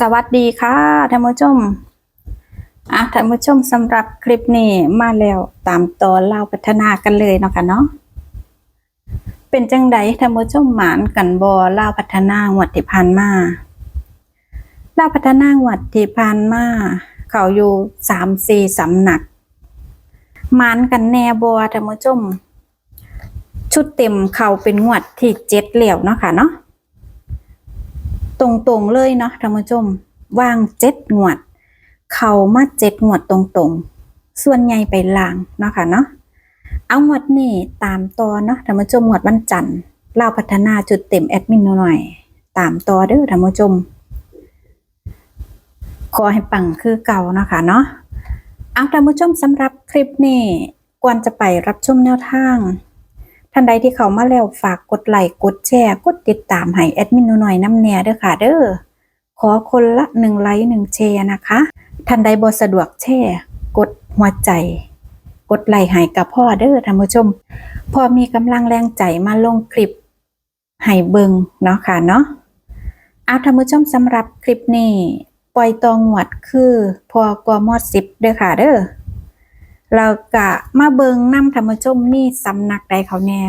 สวัสดีค่ะท่านผู้ชมอะท่านผู้ชมสำหรับคลิปนี้มาแล้วตามตอนเล่าพัฒนากันเลยเนาะค่ะเนาะเป็นจังใดท่านผู้ชมหมานกันบอเล่าพัฒนางวดที่ผ่านมาเล่าพัฒนางวดที่ผ่านมาเขาอยู่สามสี่สำนักหมานกันแน่บอท่านผู้ชมชุดเต็มเขาเป็นงวดที่เจ็ดเหลี่ยวเนาะค่ะเนาะ รงๆเลยเนาะท่านผู้ชมว่างเจ็ดงวด เขามาเจ็ดงวดตรงๆ ส่วนใหญ่ไปล่างเนาะค่ะเนาะเอางวดนี้ตามต่อเนาะท่านผู้ชมงวดวันจันทร์เล่าพัฒนาจุดเต็มแอดมินหน่อย ตามต่อเด้อท่านผู้ชมขอให้ปังคือเก่าเนาะคะเนาะเอาท่านผู้ชมสำหรับคลิปนี้ก่อนจะไปรับชมแนวทาง ท่านใดที่เขามาแล้วฝากกดไลค์กดแชร์กดติดตามให้แอดมินหน่อยน้ำแน่เด้อค่ะ เด้อขอคนละหนึ่งไลค์หนึ่งแชร์นะคะ ท่านใดบ่สะดวกแชร์กดหัวใจ กดไลค์ให้กับพ่อเด้อท่านผู้ชม พอมีกำลังแรงใจมาลงคลิปให้เบิงเนาะค่ะเนาะเอาท่านผู้ชมสำหรับคลิปนี้ ปล่อยตองหวดคือพอกมอดสิบเด้อค่ะเด้อ เรากะมาเบิงนำธรรมชมมีสำนักใดเขาแน่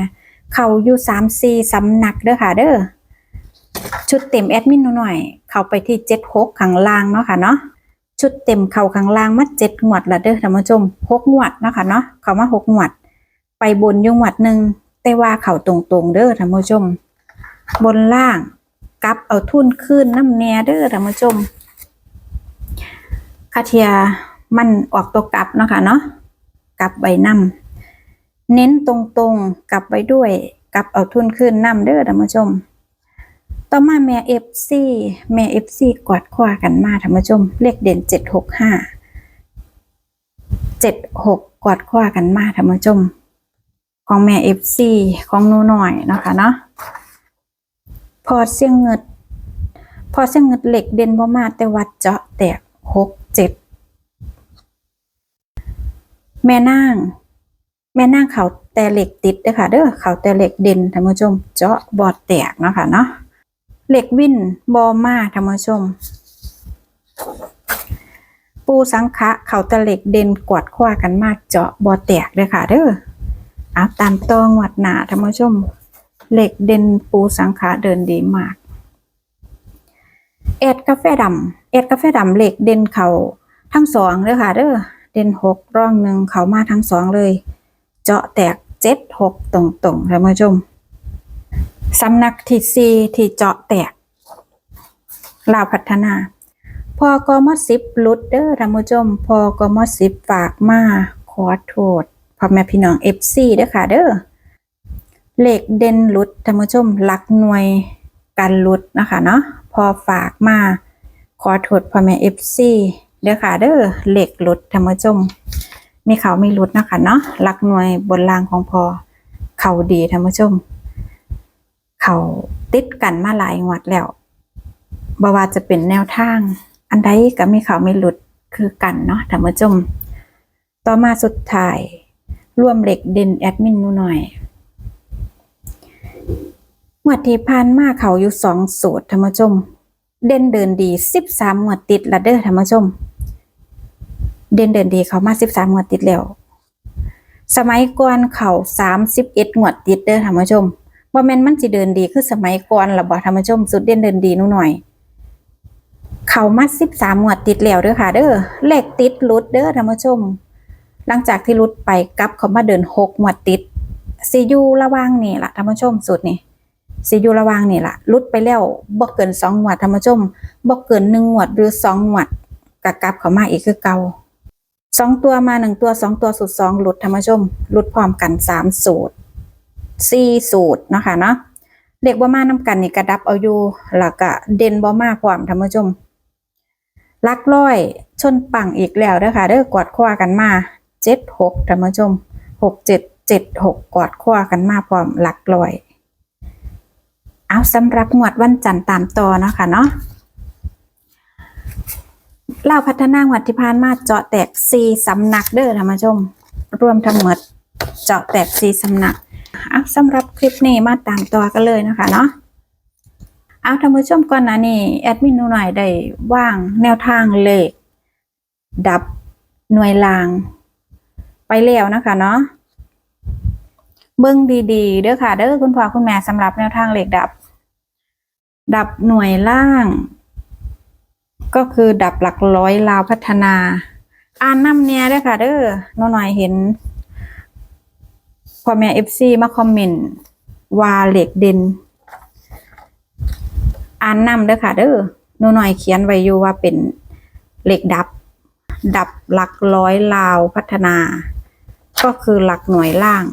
เขาอยู่สามสี่สำนักเด้อค่ะ เด้อชุดเต็มแอดมินหน่อย เขาไปที่เจ็ดหกข้างล่างเนาะค่ะเนาะชุดเต็มเขาข้างล่างมาเจ็ดงวดละเด้อธรรมชมหกงวดเนาะค่ะเนาะเขามาหกงวด ไปบนยงวดหนึ่งแต่ว่าเขาตรงๆเด้อธรรมชม บนล่างกลับเอาทุนขึ้นน้ำแน่เด้อธรรมชมคาเทียมันออกตัวกลับเนาะค่ะเนาะ กลับใบนำเน้นตรงๆกลับไว้ด้วยกลับเอาทุนขึ้นนำเด้อท่านผู้ชม ต่อมาแม่เอฟซีแม่เอฟซีกอดคว้ากันมาท่านผู้ชม เลขเด่นเจ็ดหกห้าเจ็ดหกกอดคว้ากันมาท่านผู้ชม ของแม่เอฟซีของหนูหน่อยนะคะเนาะพอเสี่ยงเงิดพอเสี่ยงเงิดเหล็กเด่นบ่มาแต่วัดเจาะแตกหกเจ็ด แม่นาง แม่นางเขาแต่เหล็กติดเด้อค่ะ เด้อเขาแต่เหล็กเด่นท่านผู้ชม เจาะบอดแตกเนาะค่ะเนาะเหล็กวินบอมาท่านผู้ชม ปูสังขะเขาแต่เหล็กเด่นกวดคว้ากันมากเจาะบอดแตกเด้อค่ะ เด้อเอาตามตองวัดหนาท่านผู้ชม เหล็กเด่นปูสังขะเดินดีมากเอ็ดกาแฟดำเอ็ดกาแฟดำเหล็กเด่นเขาทั้งสองเด้อค่ะ เด้อ เด่นหกร่องหนึ่งเขามาทั้งสองเลย เจาะแตกเจ็ดหกตรงๆท่านผู้ชมสำนักที่สี่ที่เจาะแตกลาวพัฒนา พอกมสิบลุดเด้อท่านผู้ชม พอกมสิบฝากมาขอโทษพ่อแม่พี่น้องเอฟซีเด้อค่ะเด้อเหลขเด่นลุดท่านผู้ชมหลักหน่วยการลุดนะคะเนาะพอฝากมาขอโทษพ่อแม่เอฟซี เด้อค่ะเด้อเหล็กหลุดธรรมจมมีเขาไม่หลุดนะคะเนาะหลักหน่วยบนรางของพอเขาดีธรรมชมเขาติดกันมาหลายงวดแล้วบาว่าจะเป็นแนวทาง อันใดก็มีเขาไม่หลุดคือกันเนาะธรรมชมต่อมาสุดท้ายร่วมเหล็กเด่นแอดมินนูหน่อยงวดที่ผ่านมาเขาอยู่สองสูตรธรรมชม เด่นเดินดีสิบสามงวดติดละเด้อท่านผู้ชม เด่นเดินดีเขามาสิบสามงวดติดแล้ว สมัยก่อนเขาสามสิบเอ็ดงวดติดเด้อท่านผู้ชมว่าแม่นมันสิเดินดีคือสมัยก่อนละบ่ท่านผู้ชม สุดเด่นเดินดีนู่นหน่อย เขามาสิบสามงวดติดแล้วเด้อค่ะ เด้อเลขติดลุดเด้อท่านผู้ชม หลังจากที่ลุดไปกลับเขามาเดินหกงวดติดซียูระว่างนี่ล่ะท่านผู้ชมสุดนี่ สิอยู่ระว่างนี่ล่ะลุดไปแล้วบ่เกินสองหวดธรรมชมบ่เกินหนึ่งหวดหรือสองหวดกะกลับเข้ามาอีกคือเก่าสองตัวมาหนึ่งตัวสองตัวสุดสองหลุดธรรมชมหลุดพร้อมกันสามสูตรสี่สูตรเนาะคะเนาะเด็กบ่มาน้ากันนี่กระดับเอาอยู่แล้วก็เด่นบ่มาพร้อมธรรมชมลักร้อยชนปังอีกแล้วเด้อค่ะเด้อกอดคว้ากันมาเจ็ดหกธรรมชมหกเจ็ดเจ็ดหกกอดคว้ากันมาพร้อมหลักร้อย เอาสำหรับงวดวันจันทร์ตามต่อเนาะค่ะเนาะเล่าพัฒนางวดที่ผ่านมาเจาะแตกซีสำนักเด้อท่านผู้ชม รวมทั้งหมดเจาะแตกซีสำนักเอาสำหรับคลิปนี้มาตามต่อกันเลยนะคะเนาะเอาท่านผู้ชมก่อนนะนี่แอดมินหนูหน่อยได้ว่างแนวทางเลขดับหน่วยลาง ไปแล้วนะคะเนาะเบิ้งดีๆเด้อค่ะเด้อคุณพ่อคุณแม่สำหรับแนวทางเลขดับ ดับหน่วยล่าง ก็คือดับหลักร้อยลาวพัฒนา อ่านน้ำเนี่ยเด้อค่ะเด้อหนูหน่อยเห็นพ่อแม่เอฟซีมาคอมเมนต์ว่าเหล็กเด่นอ่านนำเด้อค่ะเด้อหนูหน่อยเขียนไว้อยู่ว่าเป็นเหล็กดับ ดับหลักร้อยลาวพัฒนา ก็คือหลักหน่วยล่าง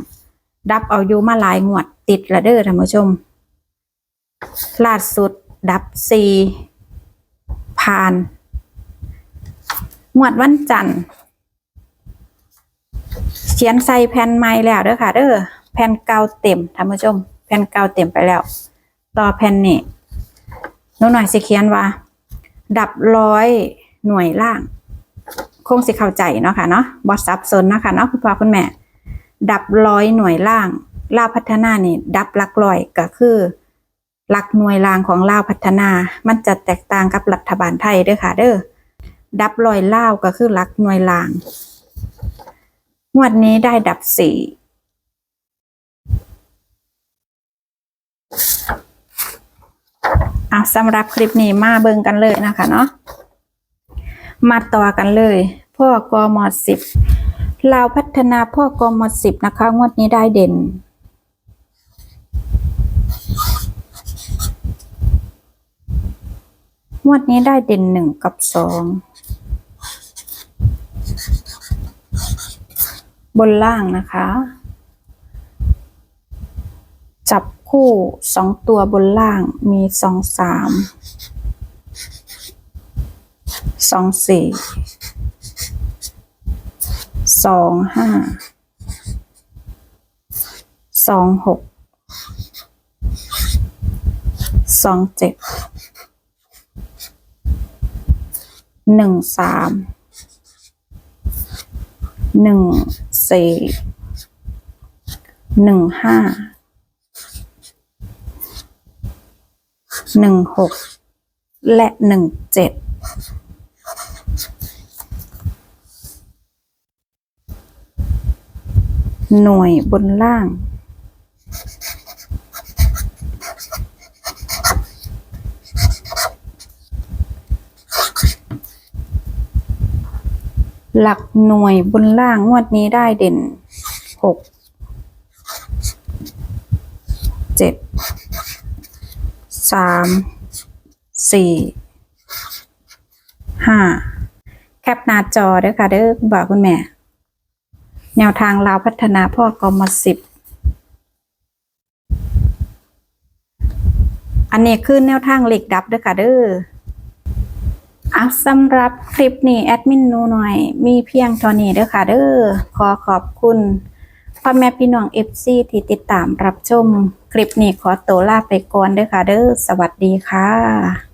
ดับเอาอยู่มาหลายงวดติดละเด้อท่านผู้ชม ล่าสุดดับสี่ผ่านงวดวันจันทร์เขียนใส่แผ่นไม้แล้วเด้อค่ะเด้อแผ่นเก่าเต็มท่านผู้ชม แผ่นเก่าเต็มไปแล้ว ต่อแผ่นนี้หนูหน่อยสิเขียนว่า ดับร้อยหน่วยล่าง คงสิเข้าใจเนาะค่ะเนาะบอสซับสนเนาะค่ะเนาะคุณพ่อคุณแม่ ดับร้อยหน่วยล่างลาพัฒนานี่ ดับลักร้อยก็คือ หลักหน่วยลางของลาวพัฒนา มันจะแตกต่างกับรัฐบาลไทยเด้อค่ะ เด้อ ดับร้อยลาวก็คือหลักหน่วยลาง งวดนี้ได้ดับสี่อะสำหรับคลิปนี้มาเบิ่งกันเลยนะคะเนาะ มาต่อกันเลย พ่อกมสิบลาวพัฒนาพ่อกมสิบนะคะ งวดนี้ได้เด่น งวดนี้ได้เด่นหนึ่งกับสองบนล่างนะคะ จับคู่สองตัวบนล่างมีสองสามสองสี่สองห้าสองหกสองเจ็ด หนึ่งสามหนึ่งสี่หนึ่งห้าหนึ่งหกและหนึ่งเจ็ดหน่วยบนล่าง หลักหน่วยบนล่างงวดนี้ได้เด่นหกเจ็ดสามสี่ห้าแคปหน้าจอเด้อค่ะเด้อคุณบ่าวคุณแม่ แนวทางลาวพัฒนาพ่อกมสิบอันนี้คือแนวทางเหล็กดับเด้อค่ะเด้อ อะสำหรับคลิปนี้แอดมินนูหน่อย มีเพียงเท่านี้เด้อค่ะเด้อขอขอบคุณพ่อแม่พี่น้องเอฟซีที่ติดตามรับชม คลิปนี้ขอตัวลาไปก่อนเด้อค่ะเด้อสวัสดีค่ะ